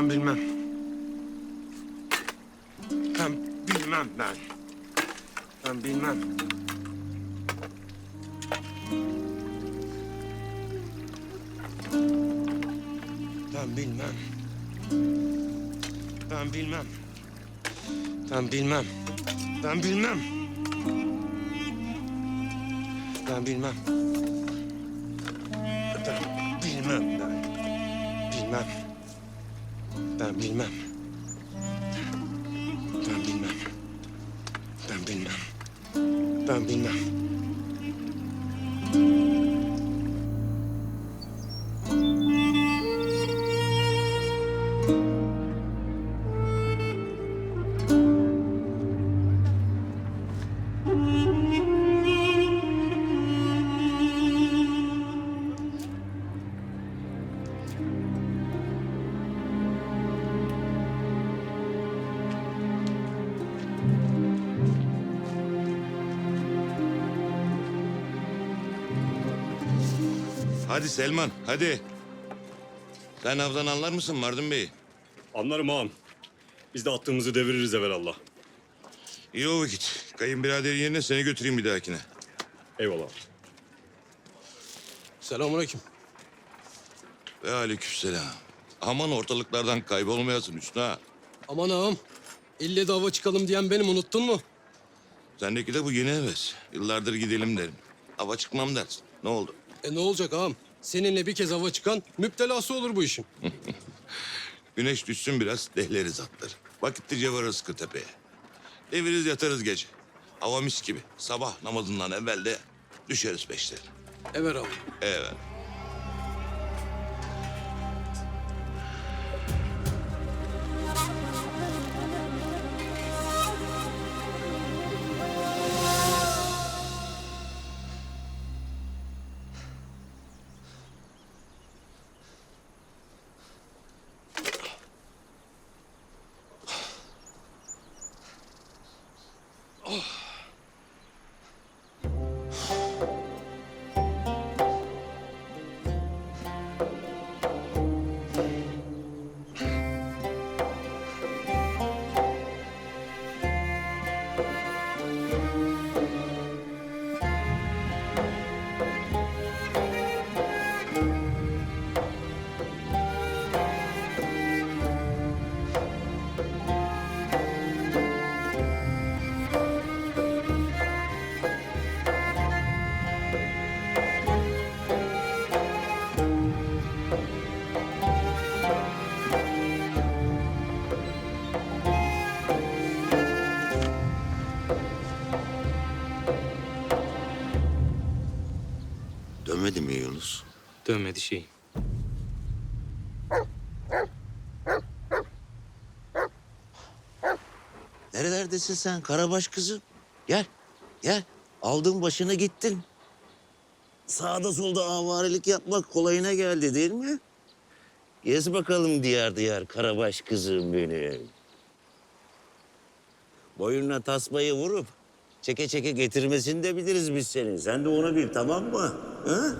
Ben bilmem. Ben bilmem ben. Ben bilmem. Ben bilmem. Ben bilmem. Ben bilmem. Ben bilmem. Ben bilmem. Ben bilmem ben. Ben bilmem. Ben bilmem. Ben bilmem. Ben bilmem. Hadi Selman, hadi. Sen avdan anlar mısın Mardin Bey? Anlarım ağam. Biz de attığımızı deviririz evvelallah. İyi o vakit. Kayınbiraderin yerine seni götüreyim bir dahakine. Eyvallah. Selamünaleyküm. Ve aleykümselam. Aman ortalıklardan kaybolmayasın Hüsnü ha. Aman ağam. İlle de hava çıkalım diyen benim unuttun mu? Sendeki de bu yeni heves. Yıllardır gidelim derim. Hava çıkmam dersin. Ne oldu? E ne olacak ağam? Seninle bir kez hava çıkan müptelası olur bu işin. Güneş düşsün biraz dehleriz atları. Vakitlice varırız sıkı tepeye. Deviriz yatarız gece. Hava mis gibi. Sabah namazından evvel de düşeriz peşlerine. Evet ağam. Evet. Oh. Dönmedi mi Yunus? Dönmedi şey. Nerelerdesin sen Karabaş kızım? Gel, gel. Aldın başını gittin. Sağda solda avarelik yapmak kolayına geldi değil mi? Gez bakalım diyar diyar Karabaş kızım benim. Boynuna tasmayı vurup çeke çeke getirmesini de biliriz biz senin. Sen de onu bil tamam mı? Ha?